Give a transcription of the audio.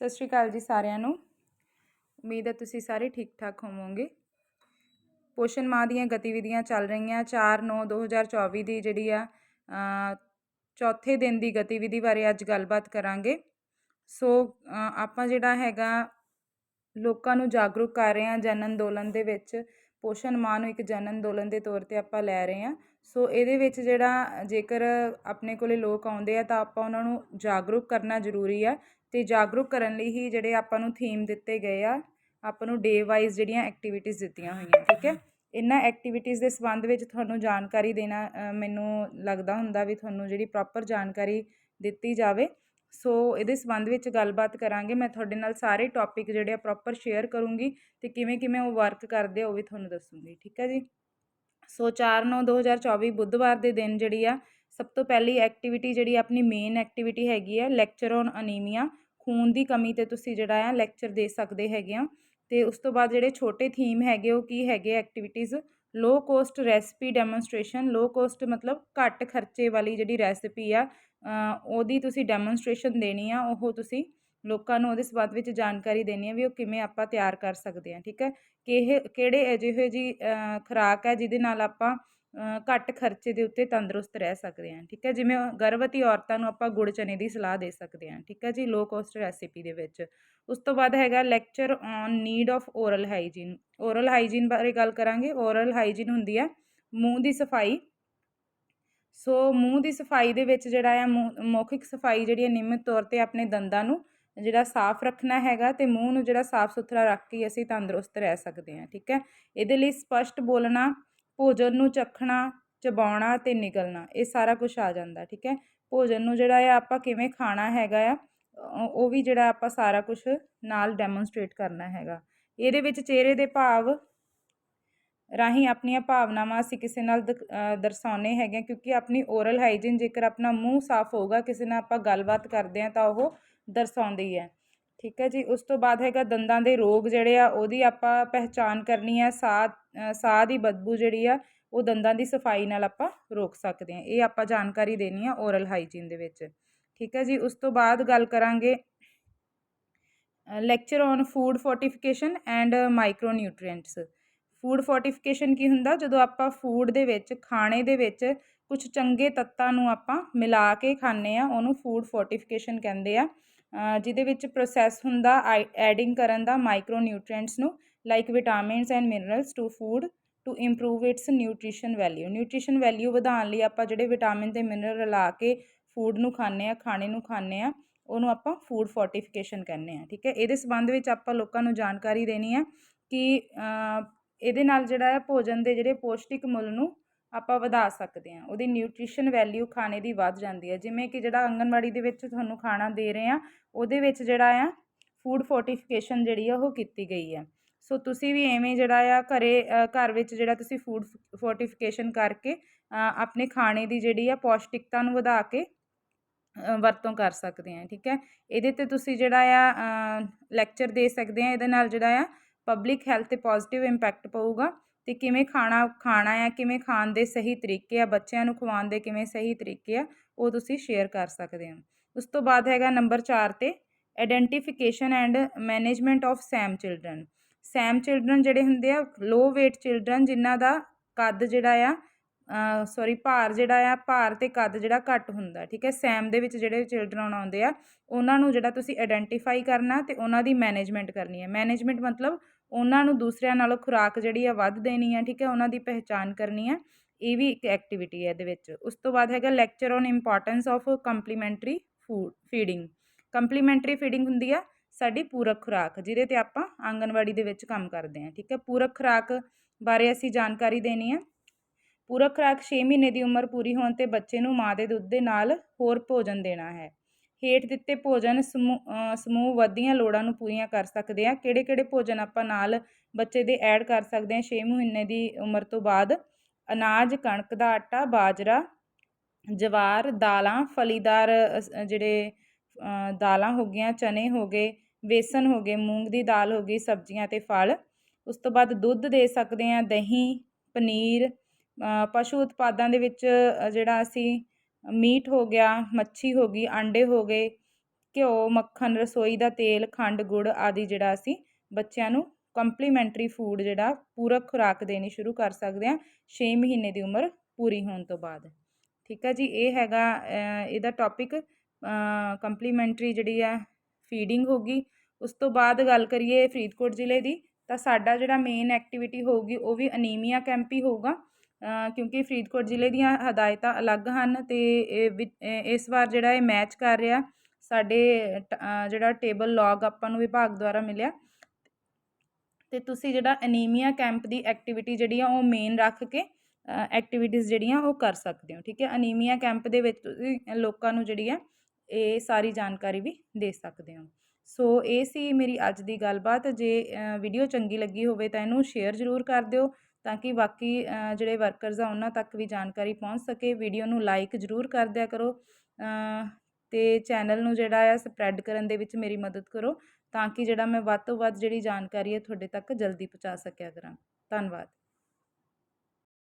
ਸਤਿ ਸ਼੍ਰੀ ਅਕਾਲ ਜੀ ਸਾਰਿਆਂ ਨੂੰ। ਉਮੀਦ ਹੈ ਤੁਸੀਂ ਸਾਰੇ ਠੀਕ ਠਾਕ ਹੋਵੋਗੇ। ਪੋਸ਼ਣ ਮਾਹ ਦੀਆਂ ਗਤੀਵਿਧੀਆਂ ਚੱਲ ਰਹੀਆਂ। 4/9/2024 ਦੀ ਜਿਹੜੀ ਆ ਚੌਥੇ ਦਿਨ ਦੀ ਗਤੀਵਿਧੀ ਬਾਰੇ ਅੱਜ ਗੱਲਬਾਤ ਕਰਾਂਗੇ। ਸੋ ਆਪਾਂ ਜਿਹੜਾ ਹੈਗਾ, ਲੋਕਾਂ ਨੂੰ ਜਾਗਰੂਕ ਕਰ ਰਹੇ ਹਾਂ ਜਨ ਅੰਦੋਲਨ ਦੇ ਵਿੱਚ। ਪੋਸ਼ਣ ਮਾਹ ਨੂੰ ਇੱਕ ਜਨ ਅੰਦੋਲਨ ਦੇ ਤੌਰ ਤੇ ਆਪਾਂ ਲੈ ਰਹੇ ਹਾਂ। ਸੋ ਇਹਦੇ ਵਿੱਚ ਜਿਹੜਾ ਜੇਕਰ ਆਪਣੇ ਕੋਲੇ ਲੋਕ ਆਉਂਦੇ ਆ ਤਾਂ ਆਪਾਂ ਉਹਨਾਂ ਨੂੰ ਜਾਗਰੂਕ ਕਰਨਾ ਜ਼ਰੂਰੀ ਆ ਤੇ ਜਾਗਰੂਕ ਕਰਨ ਲਈ ਹੀ ਜਿਹੜੇ ਆਪਾਂ ਨੂੰ ਥੀਮ ਦਿੱਤੇ ਗਏ ਆ, ਆਪਾਂ ਨੂੰ ਡੇ ਵਾਈਜ਼ ਜਿਹੜੀਆਂ ਐਕਟੀਵਿਟੀਜ਼ ਦਿੱਤੀਆਂ ਹੋਈਆਂ, ਠੀਕ ਹੈ? ਇਹਨਾਂ ਐਕਟੀਵਿਟੀਜ਼ ਦੇ ਸੰਬੰਧ ਵਿੱਚ ਤੁਹਾਨੂੰ ਜਾਣਕਾਰੀ ਦੇਣਾ ਮੈਨੂੰ ਲੱਗਦਾ ਹੁੰਦਾ ਵੀ ਤੁਹਾਨੂੰ ਜਿਹੜੀ ਪ੍ਰੋਪਰ ਜਾਣਕਾਰੀ ਦਿੱਤੀ ਜਾਵੇ। ਸੋ ਇਹਦੇ ਸੰਬੰਧ ਵਿੱਚ ਗੱਲਬਾਤ ਕਰਾਂਗੇ। ਮੈਂ ਤੁਹਾਡੇ ਨਾਲ ਸਾਰੇ ਟੌਪਿਕ ਜਿਹੜੇ ਆ ਪ੍ਰੋਪਰ ਸ਼ੇਅਰ ਕਰੂੰਗੀ ਤੇ ਕਿਵੇਂ ਕਿਵੇਂ ਉਹ ਵਰਕ ਕਰਦੇ ਆ ਉਹ ਵੀ ਤੁਹਾਨੂੰ ਦੱਸੂੰਗੀ, ਠੀਕ ਹੈ ਜੀ? ਸੋ 4/9/2024 ਬੁੱਧਵਾਰ ਦੇ ਦਿਨ ਜਿਹੜੀ ਆ, ਸਭ ਤੋਂ ਪਹਿਲੀ ਐਕਟੀਵਿਟੀ ਜਿਹੜੀ ਆਪਣੀ ਮੇਨ ਐਕਟੀਵਿਟੀ ਹੈਗੀ ਆ ਲੈਕਚਰ ਔਨ ਅਨੀਮੀਆ ਖੂਨ ਦੀ ਕਮੀ ਤੇ ਤੁਸੀਂ ਜਿਹੜਾ ਆ ਲੈਕਚਰ ਦੇ ਸਕਦੇ ਹੈਗੇ ਆ। ਤੇ ਉਸ ਤੋਂ ਬਾਅਦ ਜਿਹੜੇ ਛੋਟੇ ਥੀਮ ਹੈਗੇ ਉਹ ਕੀ ਹੈਗੇ activities low cost recipe demonstration low cost ਮਤਲਬ ਘੱਟ ਖਰਚੇ ਵਾਲੀ ਜਿਹੜੀ ਰੈਸਪੀ ਆ ਉਹਦੀ ਤੁਸੀਂ ਡੈਮੋਨਸਟ੍ਰੇਸ਼ਨ ਦੇਣੀ ਆ, ਉਹ ਤੁਸੀਂ ਲੋਕਾਂ ਨੂੰ ਉਹਦੇ ਸੰਬੰਧ ਵਿੱਚ ਜਾਣਕਾਰੀ ਦੇਣੀ ਆ ਵੀ ਉਹ ਕਿਵੇਂ ਆਪਾਂ ਤਿਆਰ ਕਰ ਸਕਦੇ ਹਾਂ ਠੀਕ ਹੈ? ਕਿ ਇਹ ਕਿਹੜੇ ਅਜਿਹੇ ਜੀ ਖੁਰਾਕ ਹੈ ਜਿਹਦੇ ਨਾਲ ਆਪਾਂ ਘੱਟ ਖਰਚੇ ਦੇ ਉੱਤੇ ਤੰਦਰੁਸਤ ਰਹਿ ਸਕਦੇ ਹਾਂ ਠੀਕ ਹੈ? ਜਿਵੇਂ ਗਰਭਵਤੀ ਔਰਤਾਂ ਨੂੰ ਆਪਾਂ ਗੁੜ ਚਨੇ ਦੀ ਸਲਾਹ ਦੇ ਸਕਦੇ ਹਾਂ ਠੀਕ ਹੈ ਜੀ ਲੋ ਕੋਸਟ ਰੈਸਿਪੀ ਦੇ ਵਿੱਚ। ਉਸ ਤੋਂ ਬਾਅਦ ਹੈਗਾ lecture on need of oral hygiene oral hygiene ਬਾਰੇ ਗੱਲ ਕਰਾਂਗੇ ਓਰਲ ਹਾਈਜੀਨ ਹੁੰਦੀ ਹੈ ਮੂੰਹ ਦੀ ਸਫ਼ਾਈ ਸੋ ਮੂੰਹ ਦੀ ਸਫ਼ਾਈ ਦੇ ਵਿੱਚ ਜਿਹੜਾ ਆ ਮੂੰਹ- ਮੌਖਿਕ ਸਫ਼ਾਈ ਜਿਹੜੀ ਹੈ ਨਿਯਮਿਤ ਤੌਰ ਤੇ ਆਪਣੇ ਦੰਦਾਂ ਨੂੰ ਜਿਹੜਾ ਸਾਫ਼ ਰੱਖਣਾ ਹੈਗਾ ਤੇ ਮੂੰਹ ਨੂੰ ਜਿਹੜਾ ਸਾਫ਼ ਸੁਥਰਾ ਰੱਖ ਕੇ ਅਸੀਂ ਤੰਦਰੁਸਤ ਰਹਿ ਸਕਦੇ ਹਾਂ, ਠੀਕ ਹੈ? ਇਹਦੇ ਲਈ ਸਪਸ਼ਟ ਬੋਲਣਾ, ਭੋਜਨ ਨੂੰ ਚਖਣਾ, ਚਬਾਉਣਾ ਤੇ ਨਿਗਲਣਾ, ਇਹ ਸਾਰਾ ਕੁਝ ਆ ਜਾਂਦਾ, ਠੀਕ ਹੈ? ਭੋਜਨ ਨੂੰ ਜਿਹੜਾ ਆ ਆਪਾਂ ਕਿਵੇਂ ਖਾਣਾ ਹੈਗਾ ਆ ਉਹ ਵੀ ਜਿਹੜਾ ਆਪਾਂ ਸਾਰਾ ਕੁਝ ਨਾਲ ਡੈਮੋਨਸਟ੍ਰੇਟ ਕਰਨਾ ਹੈਗਾ। ਇਹਦੇ ਵਿੱਚ ਚਿਹਰੇ ਦੇ ਭਾਵ ਰਾਹੀਂ ਆਪਣੀਆਂ ਭਾਵਨਾਵਾਂ ਅਸੀਂ ਕਿਸੇ ਨਾਲ ਦਿਖ- ਦਰਸਾਉਂਦੇ ਹੈਗੇ ਹਾਂ, ਕਿਉਂਕਿ ਆਪਣੀ ਓਰਲ ਹਾਈਜੀਨ ਜੇਕਰ ਆਪਣਾ ਮੂੰਹ ਸਾਫ਼ ਹੋਊਗਾ, ਕਿਸੇ ਨਾਲ ਆਪਾਂ ਗੱਲਬਾਤ ਕਰਦੇ ਹਾਂ ਤਾਂ ਉਹ ਦਰਸਾਉਂਦੀ ਹੈ। ਠੀਕ ਹੈ ਜੀ, ਉਸ ਤੋਂ ਬਾਅਦ ਹੈਗਾ ਦੰਦਾਂ ਦੇ ਰੋਗ ਜਿਹੜੇ ਆ, ਉਹਦੀ ਆਪਾਂ ਪਹਿਚਾਨ ਕਰਨੀ ਹੈ, ਸਾਹ ਸਾਹ ਦੀ ਬਦਬੂ ਜਿਹੜੀ ਆ, ਉਹ ਦੰਦਾਂ ਦੀ ਸਫ਼ਾਈ ਨਾਲ ਆਪਾਂ ਰੋਕ ਸਕਦੇ ਹਾਂ। ਇਹ ਆਪਾਂ ਜਾਣਕਾਰੀ ਦੇਣੀ ਆ ਓਰਲ ਹਾਈਜੀਨ ਦੇ ਵਿੱਚ। ਠੀਕ ਹੈ ਜੀ, ਉਸ ਤੋਂ ਬਾਅਦ ਗੱਲ ਕਰਾਂਗੇ lecture on food fortification and micronutrients food fortification ਕੀ ਹੁੰਦਾ? ਜਦੋਂ ਆਪਾਂ ਫੂਡ ਦੇ ਵਿੱਚ, ਖਾਣੇ ਦੇ ਵਿੱਚ ਕੁਝ ਚੰਗੇ ਤੱਤਾਂ ਨੂੰ ਆਪਾਂ ਮਿਲਾ ਕੇ ਖਾਂਦੇ ਆ ਉਹਨੂੰ ਫੂਡ ਫੋਰਟੀਫਿਕੇਸ਼ਨ ਕਹਿੰਦੇ ਆ। ਜਿਹਦੇ ਵਿੱਚ ਪ੍ਰੋਸੈਸ ਹੁੰਦਾ ਐਡਿੰਗ ਕਰਨ ਦਾ ਮਾਈਕਰੋ ਨਿਊਟ੍ਰੀਐਂਟਸ ਨੂੰ like vitamins and minerals to food to improve its nutrition value nutrition value ਵਧਾਉਣ ਲਈ ਆਪਾਂ ਜਿਹੜੇ ਵਿਟਾਮਿਨ ਤੇ ਮਿਨਰਲ ਰਲਾ ਕੇ ਫੂਡ ਨੂੰ ਖਾਂਦੇ ਆ ਖਾਣੇ ਨੂੰ ਖਾਂਦੇ ਆ ਉਹਨੂੰ ਆਪਾਂ ਫੂਡ ਫੋਰਟੀਫਿਕੇਸ਼ਨ ਕਹਿੰਦੇ ਆ ਠੀਕ ਹੈ? ਇਹਦੇ ਸੰਬੰਧ ਵਿੱਚ ਆਪਾਂ ਲੋਕਾਂ ਨੂੰ ਜਾਣਕਾਰੀ ਦੇਣੀ ਹੈ ਕਿ ਇਹਦੇ ਨਾਲ ਜਿਹੜਾ ਹੈ ਭੋਜਨ ਦੇ ਜਿਹੜੇ ਪੌਸ਼ਟਿਕ ਮੁੱਲ ਨੂੰ ਆਪਾਂ ਵਧਾ ਸਕਦੇ ਹਾਂ। ਉਹਦੀ ਨਿਊਟ੍ਰੀਸ਼ਨ ਵੈਲਿਊ ਖਾਣੇ ਦੀ ਵੱਧ ਜਾਂਦੀ ਹੈ। ਜਿਵੇਂ ਕਿ ਜਿਹੜਾ ਆਂਗਨਵਾੜੀ ਦੇ ਵਿੱਚ ਤੁਹਾਨੂੰ ਖਾਣਾ ਦੇ ਰਹੇ ਆ ਉਹਦੇ ਵਿੱਚ ਜਿਹੜਾ ਆ ਫੂਡ ਫੋਰਟੀਫਿਕੇਸ਼ਨ ਜਿਹੜੀ ਆ ਉਹ ਕੀਤੀ ਗਈ ਹੈ। ਸੋ ਤੁਸੀਂ ਵੀ ਐਵੇਂ ਜਿਹੜਾ ਆ ਘਰੇ ਘਰ ਵਿੱਚ ਜਿਹੜਾ ਤੁਸੀਂ ਫੂਡ ਫੋਰਟੀਫਿਕੇਸ਼ਨ ਕਰਕੇ ਆਪਣੇ ਖਾਣੇ ਦੀ ਜਿਹੜੀ ਆ ਪੌਸ਼ਟਿਕਤਾ ਨੂੰ ਵਧਾ ਕੇ ਵਰਤੋਂ ਕਰ ਸਕਦੇ ਆ ਠੀਕ ਹੈ? ਇਹਦੇ ਤੇ ਤੁਸੀਂ ਜਿਹੜਾ ਆ ਲੈਕਚਰ ਦੇ ਸਕਦੇ ਆ ਇਹਦੇ ਨਾਲ ਜਿਹੜਾ ਆ ਪਬਲਿਕ ਹੈਲਥ ਤੇ ਪੋਜ਼ਿਟਿਵ ਇੰਪੈਕਟ ਪਊਗਾ ਤੇ ਕਿਵੇਂ ਖਾਣਾ ਖਾਣਾ ਆ, ਕਿਵੇਂ ਖਾਣ ਦੇ ਸਹੀ ਤਰੀਕੇ ਆ, ਬੱਚਿਆਂ ਨੂੰ ਖਵਾਉਣ ਦੇ ਕਿਵੇਂ ਸਹੀ ਤਰੀਕੇ ਆ, ਉਹ ਤੁਸੀਂ ਸ਼ੇਅਰ ਕਰ ਸਕਦੇ ਹੋ। ਉਸ ਤੋਂ ਬਾਅਦ ਹੈਗਾ ਨੰਬਰ 4 ਤੇ identification and management of SAM children SAM children ਜਿਹੜੇ ਹੁੰਦੇ ਆ ਲੋ weight ਚਿਲਡਰਨ ਜਿਨ੍ਹਾਂ ਦਾ ਕੱਦ ਜਿਹੜਾ ਆ ਸੌਰੀ ਭਾਰ ਜਿਹੜਾ ਆ, ਭਾਰ ਤੇ ਕੱਦ ਜਿਹੜਾ ਘੱਟ ਹੁੰਦਾ, ਠੀਕ ਹੈ ਸੈਮ ਦੇ ਵਿੱਚ ਜਿਹੜੇ ਚਿਲਡਰਨ ਆਉਂਦੇ ਆ, ਉਹਨਾਂ ਨੂੰ ਜਿਹੜਾ ਤੁਸੀਂ ਆਇਡੈਂਟੀਫਾਈ ਕਰਨਾ ਤੇ ਉਹਨਾਂ ਦੀ ਮੈਨੇਜਮੈਂਟ ਕਰਨੀ ਹੈ। ਮੈਨੇਜਮੈਂਟ ਮਤਲਬ ਉਹਨਾਂ ਨੂੰ ਦੂਸਰਿਆਂ ਨਾਲੋਂ ਖੁਰਾਕ ਜਿਹੜੀ ਆ ਵੱਧ ਦੇਣੀ ਆ, ਠੀਕ ਹੈ, ਉਹਨਾਂ ਦੀ ਪਹਿਚਾਣ ਕਰਨੀ ਆ, ਇਹ ਵੀ ਇੱਕ ਐਕਟੀਵਿਟੀ ਹੈ ਇਹਦੇ ਵਿੱਚ। ਉਸ ਤੋਂ ਬਾਅਦ ਹੈਗਾ lecture on importance of complementary food feeding complementary feeding ਹੁੰਦੀ ਆ ਸਾਡੀ ਪੂਰਕ ਖੁਰਾਕ, ਜਿਹਦੇ ਤੇ ਆਪਾਂ ਆਂਗਨਵਾੜੀ ਦੇ ਵਿੱਚ ਕੰਮ ਕਰਦੇ ਹਾਂ ਠੀਕ ਹੈ। ਪੂਰਕ ਖੁਰਾਕ ਬਾਰੇ ਅਸੀਂ ਜਾਣਕਾਰੀ ਦੇਣੀ ਆ। ਪੂਰਕ ਖੁਰਾਕ 6 ਮਹੀਨੇ ਦੀ ਉਮਰ ਪੂਰੀ ਹੋਣ ਤੇ ਬੱਚੇ ਨੂੰ ਮਾਂ ਦੇ ਦੁੱਧ ਦੇ ਨਾਲ ਹੋਰ ਭੋਜਨ ਦੇਣਾ ਹੈ। ਹੇਠ ਦਿੱਤੇ ਭੋਜਨ ਸਮੂਹ ਸਮੂਹ ਵਧੀਆਂ ਲੋੜਾਂ ਨੂੰ ਪੂਰੀਆਂ ਕਰ ਸਕਦੇ ਆ ਕਿਹੜੇ ਕਿਹੜੇ ਭੋਜਨ ਆਪਾਂ ਨਾਲ ਬੱਚੇ ਦੇ ਐਡ ਕਰ ਸਕਦੇ ਆ 6 ਮਹੀਨੇ ਦੀ ਉਮਰ ਤੋਂ ਬਾਅਦ ਅਨਾਜ, ਕਣਕ ਦਾ ਆਟਾ, ਬਾਜਰਾ, ਜਵਾਰ, ਦਾਲਾਂ, ਫਲੀਦਾਰ ਜਿਹੜੇ ਦਾਲਾਂ ਹੋ ਗਈਆਂ, ਚਨੇ ਹੋ ਗਏ ਵੇਸਣ ਹੋ ਗਏ, ਮੂੰਗ ਦੀ ਦਾਲ ਹੋ ਗਈ, ਸਬਜ਼ੀਆਂ ਤੇ ਫਲ। ਉਸ ਤੋਂ ਬਾਅਦ ਦੁੱਧ ਦੇ ਸਕਦੇ ਆ ਦਹੀਂ, ਪਨੀਰ ਪਸ਼ੂ ਉਤਪਾਦਾਂ ਦੇ ਵਿੱਚ ਜਿਹੜਾ ਅਸੀਂ ਮੀਟ ਹੋ ਗਿਆ, ਮੱਛੀ ਹੋ ਗਈ, ਆਂਡੇ ਹੋ ਗਏ, ਘਿਓ, ਮੱਖਣ, ਰਸੋਈ ਦਾ ਤੇਲ, ਖੰਡ, ਗੁੜ ਆਦਿ ਜਿਹੜਾ ਅਸੀਂ ਬੱਚਿਆਂ ਨੂੰ ਕੰਪਲੀਮੈਂਟਰੀ ਫੂਡ ਜਿਹੜਾ ਪੂਰਕ ਖੁਰਾਕ ਦੇਣੀ ਸ਼ੁਰੂ ਕਰ ਸਕਦੇ ਹਾਂ 6 ਮਹੀਨੇ ਦੀ ਉਮਰ ਪੂਰੀ ਹੋਣ ਤੋਂ ਬਾਅਦ। ਠੀਕ ਹੈ ਜੀ, ਇਹ ਹੈਗਾ ਇਹਦਾ ਟੌਪਿਕ ਕੰਪਲੀਮੈਂਟਰੀ ਜਿਹੜੀ ਆ ਫੀਡਿੰਗ ਹੋਗੀ ਉਸ ਤੋਂ ਬਾਅਦ ਗੱਲ ਕਰੀਏ ਫਰੀਦਕੋਟ ਜ਼ਿਲ੍ਹੇ ਦੀ, ਤਾਂ ਸਾਡਾ ਜਿਹੜਾ ਮੇਨ ਐਕਟੀਵਿਟੀ ਹੋਊਗੀ, ਉਹ ਵੀ ਅਨੀਮੀਆ ਕੈਂਪ ਹੀ ਹੋਊਗਾ। ਕਿਉਂਕਿ ਫਰੀਦਕੋਟ ਜ਼ਿਲ੍ਹੇ ਦੀਆਂ ਹਦਾਇਤਾਂ ਅਲੱਗ ਹਨ ਅਤੇ ਇਸ ਵਾਰ ਜਿਹੜਾ ਇਹ ਮੈਚ ਕਰ ਰਿਹਾ, ਸਾਡੇ ਜਿਹੜਾ ਟੇਬਲ ਲੌਗ ਆਪਾਂ ਨੂੰ ਵਿਭਾਗ ਦੁਆਰਾ ਮਿਲਿਆ। ਅਤੇ ਤੁਸੀਂ ਜਿਹੜਾ ਅਨੀਮੀਆ ਕੈਂਪ ਦੀ ਐਕਟੀਵਿਟੀ ਜਿਹੜੀ ਆ ਉਹ ਮੇਨ ਰੱਖ ਕੇ ਐਕਟੀਵਿਟੀਜ਼ ਜਿਹੜੀਆਂ ਉਹ ਕਰ ਸਕਦੇ ਹੋ, ਠੀਕ ਹੈ? ਅਨੀਮੀਆ ਕੈਂਪ ਦੇ ਵਿੱਚ ਤੁਸੀਂ ਲੋਕਾਂ ਨੂੰ ਜਿਹੜੀ ਹੈ ਇਹ ਸਾਰੀ ਜਾਣਕਾਰੀ ਵੀ ਦੇ ਸਕਦੇ ਹੋ। ਸੋ ਇਹ ਸੀ ਮੇਰੀ ਅੱਜ ਦੀ ਗੱਲਬਾਤ, ਜੇ ਵੀਡੀਓ ਚੰਗੀ ਲੱਗੀ ਹੋਵੇ ਤਾਂ ਇਹਨੂੰ ਸ਼ੇਅਰ ਜ਼ਰੂਰ ਕਰ ਦਿਓ। ਤਾਂ ਕਿ ਬਾਕੀ ਜਿਹੜੇ ਵਰਕਰਜ਼ ਆ ਉਹਨਾਂ ਤੱਕ ਵੀ ਜਾਣਕਾਰੀ ਪਹੁੰਚ ਸਕੇ। ਵੀਡੀਓ ਨੂੰ ਲਾਈਕ ਜ਼ਰੂਰ ਕਰ ਦਿਆ ਕਰੋ। ਅਤੇ ਚੈਨਲ ਨੂੰ ਜਿਹੜਾ ਆ ਸਪਰੈਡ ਕਰਨ ਦੇ ਵਿੱਚ ਮੇਰੀ ਮਦਦ ਕਰੋ ਤਾਂ ਕਿ ਜਿਹੜਾ ਮੈਂ ਵੱਧ ਤੋਂ ਵੱਧ ਜਿਹੜੀ ਜਾਣਕਾਰੀ ਹੈ ਤੁਹਾਡੇ ਤੱਕ ਜਲਦੀ ਪਹੁੰਚਾ ਸਕਿਆ ਕਰਾਂ। ਧੰਨਵਾਦ।